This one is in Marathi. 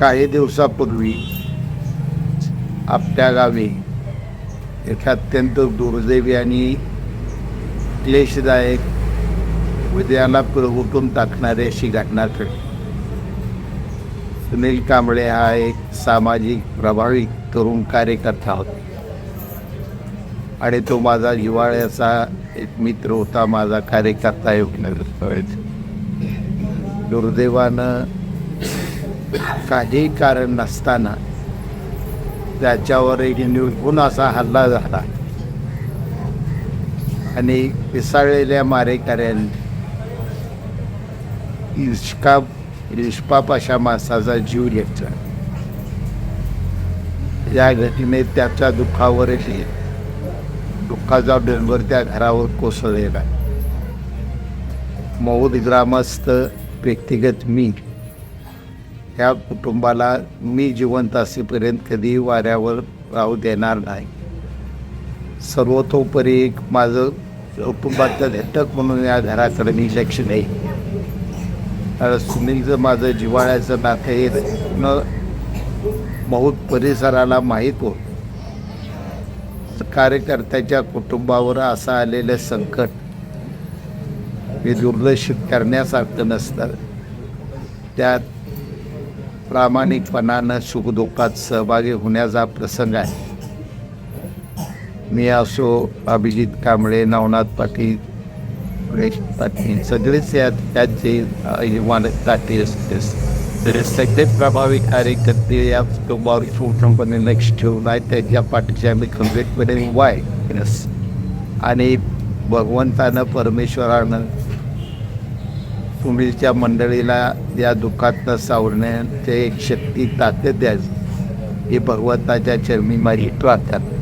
काही दिवसापूर्वी आपल्या गावी एक अत्यंत दुर्दैवी आणि क्लेशदायक हृदयाला पिळवटून टाकणारी अशी घटना घडली. सुनील कांबळे हा एक सामाजिक प्रभावी तरुण कार्यकर्ता होता. आणि तो माझा हिवाळ्याचा एक मित्र होता माझा कार्यकर्ता योग्य दुर्दैवानं काही कारण नसताना त्याच्यावर एक निर्गुण असा हल्ला झाला. आणि पिसाळलेल्या मारेकऱ्यांनी इष्का निष्पाप अशा माणसाचा जीव घेतला. या घटनेत त्याच्या दुःखावर दुःखाचा डोंगर त्या घरावर कोसळलेला. मौद ग्रामस्थ व्यक्तिगत मी ह्या कुटुंबाला मी जिवंत असेपर्यंत कधी वाऱ्यावर राहू देणार नाही. सर्वतोपरी एक माझं कुटुंबाचं घटक म्हणून या घराकडे मी लक्ष नाही सुनीलचं माझं जिव्हाळ्याचं नातं हे न बहुत परिसराला माहीत होत कार्यकर्त्याच्या कुटुंबावर असं आलेलं संकट हे दुर्लक्षित करण्यासारखं नसतं. त्यात प्रामाणिकपणानं सुखदुःखात सहभागी होण्याचा प्रसंग आहे. मी असो अभिजित कांबळे नवनाथ पाटील सुरेश पाटील सगळेच या त्याचे इमारत असते तरी सगळे प्रभावी कार्यकर्ते या कुटुंबावर पूर्णपणे लक्ष ठेवून आहे त्यांच्या पाठीच्या आम्ही खंबीरपणे वाय आणि भगवंतानं परमेश्वरानं सुनीलच्या मंडळीला या दुःखातनं सावरण्याचे एक शक्ती ताकद द्यायची. ही भगवंताच्या चरणी माझी प्रार्थना.